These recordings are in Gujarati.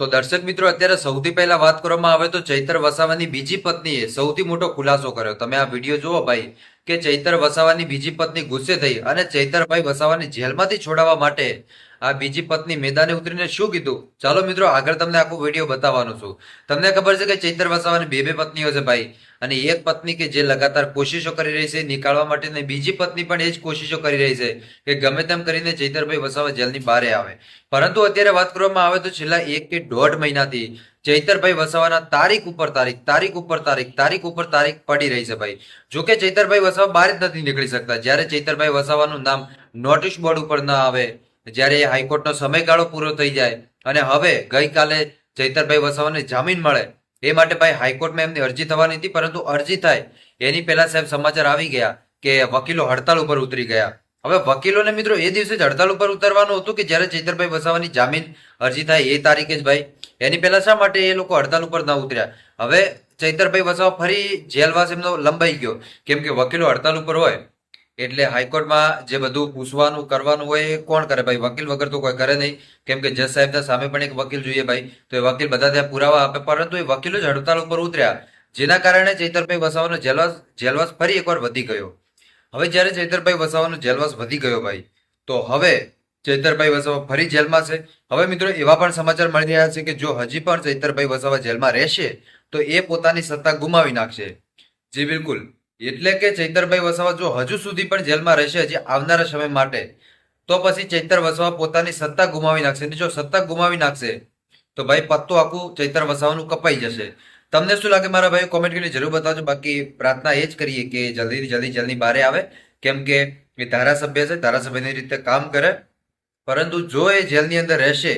તો દર્શક મિત્રો, અત્યારે સૌથી પહેલા વાત કરવામાં આવે તો ચૈતર વસાવાની બીજી પત્નીએ સૌથી મોટો ખુલાસો કર્યો. તમે આ વીડિયો જુઓ ભાઈ, કે ચૈતર વસાવાની બીજી પત્ની ગુસ્સે થઈ અને ચૈતરભાઈ વસાવાની જેલમાંથી છોડાવવા માટે આ બીજી પત્ની મેદાને ઉતરીને શું કીધું? ચાલો મિત્રો, આગળ તમને આખો વીડિયો બતાવવાનો છું. તમને ખબર છે કે ચૈતર વસાવાની બે બે પત્નીઓ છે ભાઈ. અને એક પત્ની કે જે લગાતાર કોશિશો કરી રહી છે, નીકાળવા માટે ને બીજી પત્ની પણ એ જ કોશિશો કરી રહી છે કે ગમે તેમ કરીને ચૈતરભાઈ વસાવા જેલની બહાર આવે. પરંતુ અત્યારે વાત કરવામાં આવે તો છેલ્લા એક કે દોઢ મહિનાથી ચૈતરભાઈ વસાવાના તારીખ ઉપર તારીખ તારીખ ઉપર તારીખ તારીખ ઉપર તારીખ પડી રહી છે ભાઈ. જો કે ચૈતરભાઈ વસાવા બહાર જ નથી નીકળી શકતા. જ્યારે ચૈતરભાઈ વસાવાનું નામ નોટિસ બોર્ડ ઉપર ના આવે જ્યારે હાઈકોર્ટનો સમયગાળો પૂરો થઈ જાય અને હવે ગઈકાલે ચૈતરભાઈ વસાવાને જામીન મળે, એ માટે ભાઈ હાઈકોર્ટમાં એમની અરજી થવાની હતી, પરંતુ અરજી થાય, એની પહેલા સાહેબ સમાચાર આવી ગયા કે વકીલો હડતાલ ઉપર ઉતરી ગયા. હવે વકીલોને મિત્રો એ દિવસે જ હડતાલ ઉપર ઉતરવાનું હતું કે જ્યારે ચૈતરભાઈ વસાવાની જામીન અરજી થાય એ તારીખે જ ભાઈ, એની પહેલા શા માટે એ લોકો હડતાલ ઉપર ન ઉતર્યા? હવે ચૈતરભાઈ વસાવા ફરી જેલવાસ એમનો લંબાઈ ગયો, કેમ કે વકીલો હડતાલ ઉપર હોય એટલે હાઈકોર્ટમાં જે બધું પૂછવાનું, કરવાનું હોય એ કોણ કરે ભાઈ? વકીલ વગર તો કોઈ કરે નહીં. કેમ કે જજ સાહેબના સામે પણ એક વકીલ જોઈએ ભાઈ. તો એ વકીલ બધા ત્યાં પુરાવા આપે, પરંતુ એ વકીલો જ હડતાલ ઉપર ઉતર્યા. જેના કારણે ચૈતરભાઈ વસાવાનો જેલવાસ જેલવાસ ફરી એકવાર વધી ગયો. હવે જ્યારે ચૈતરભાઈ વસાવાનો જેલવાસ વધી ગયો ભાઈ, તો હવે ચૈતરભાઈ વસાવા ફરી જેલમાં છે. હવે મિત્રો એવા પણ સમાચાર મળી રહ્યા છે કે જો હજી પણ ચૈતરભાઈ વસાવા જેલમાં રહેશે, તો એ પોતાની સત્તા ગુમાવી નાખશે. જી, બિલકુલ. એટલે કે ચૈતરભાઈ વસાવા જો હજુ સુધી પણ જેલમાં રહેશે હજી આવનારા સમય માટે, તો પછી ચૈતર વસાવા પોતાની સત્તા ગુમાવી નાખશે. અને જો સત્તા ગુમાવી નાખશે, તો ભાઈ પત્તો આખું ચૈતર વસાવાનું કપાઈ જશે. તમને શું લાગે મારા ભાઈ કોમેન્ટ કરીને જરૂર બતાવજો. બાકી પ્રાર્થના એ જ કરીએ કે જલ્દી જલ્દી જલ્દી બહાર આવે. કેમ કે એ ધારાસભ્ય છે, ધારાસભ્યની રીતે કામ કરે. પરંતુ જો એ જેલની અંદર રહેશે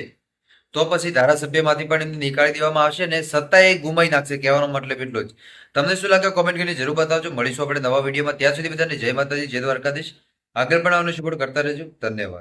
તો પછી ધારાસભ્યમાંથી પણ એમને નીકાળી દેવામાં આવશે ને સત્તા એ ગુમાઈ નાખશે કહેવાનો મતલબ એટલો જ. તમને શું લાગે કોમેન્ટ કરીને જરૂર બતાવજો. મળીશું આપણે નવા વિડીયોમાં. ત્યાં સુધી બધાને જય માતાજી, જય દ્વારકાધીશ. આગળ પણ આવવાનું સપોર્ટ કરતા રહેજો. ધન્યવાદ.